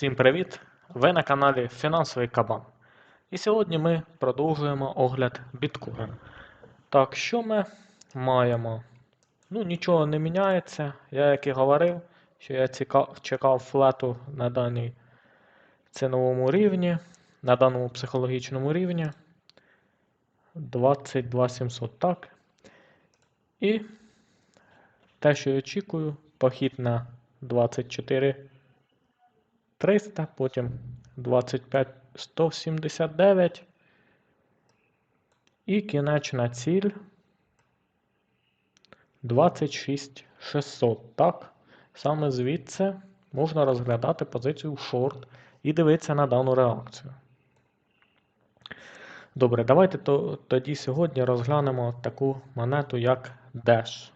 Всім привіт! Ви на каналі Фінансовий Кабан. І сьогодні ми продовжуємо огляд біткоін. Так, що ми маємо? Ну, нічого не міняється. Я як і говорив, що я ціка- чекав флету на даній ціновому рівні, на даному психологічному рівні. 22 700, так. І те, що я очікую, похід на 24 300, потім 25 179 і кінечна ціль 26 600. Так, саме звідси можна розглядати позицію шорт і дивитися на дану реакцію. Добре, давайте то, тоді сьогодні розглянемо таку монету, як Dash.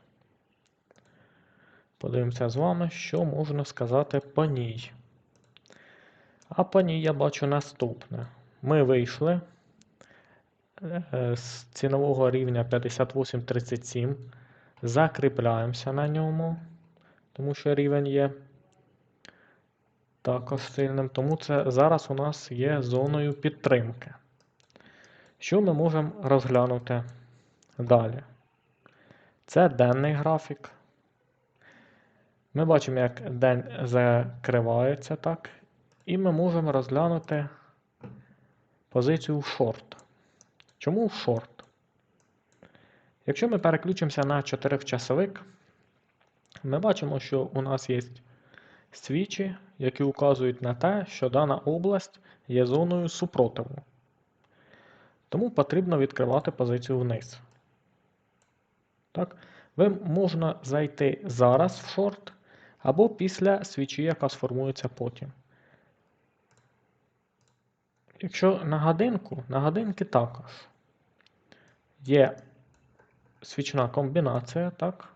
Подивимося з вами, що можна сказати по ній. А по ній я бачу наступне. Ми вийшли е, з цінового рівня 58.37, закріпляємося на ньому, тому що рівень є також сильним. Тому це зараз у нас є зоною підтримки. Що ми можемо розглянути далі? Це денний графік. Ми бачимо, як день закривається так. І ми можемо розглянути позицію в шорт. Чому в шорт? Якщо ми переключимося на 4-часовик, ми бачимо, що у нас є свічі, які указують на те, що дана область є зоною супротиву. Тому потрібно відкривати позицію вниз. Так? Ви можна зайти зараз в шорт або після свічі, яка сформується потім. Якщо на годинку, на годинки також є свічна комбінація, так?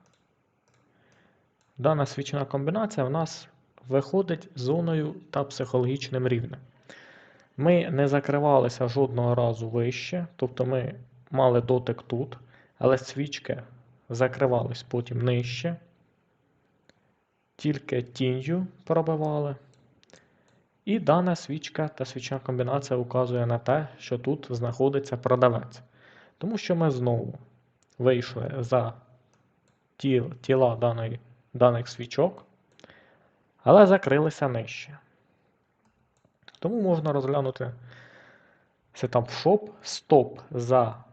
Дана свічна комбінація в нас виходить зоною та психологічним рівнем. Ми не закривалися жодного разу вище, тобто ми мали дотик тут, але свічки закривались потім нижче, тільки тінью пробивали. І дана свічка та свічна комбінація указує на те, що тут знаходиться продавець. Тому що ми знову вийшли за тіл, тіла даної, даних свічок, але закрилися нижче. Тому можна розглянути сетап шоп, стоп за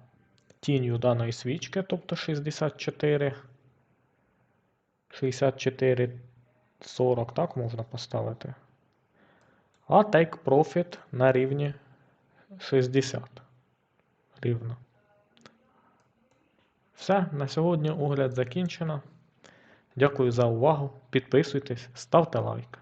тінню даної свічки, тобто 64, 64, 40, так можна поставити. А take profit на рівні 60 рівно. Все, на сьогодні огляд закінчено. Дякую за увагу. Підписуйтесь, ставте лайк.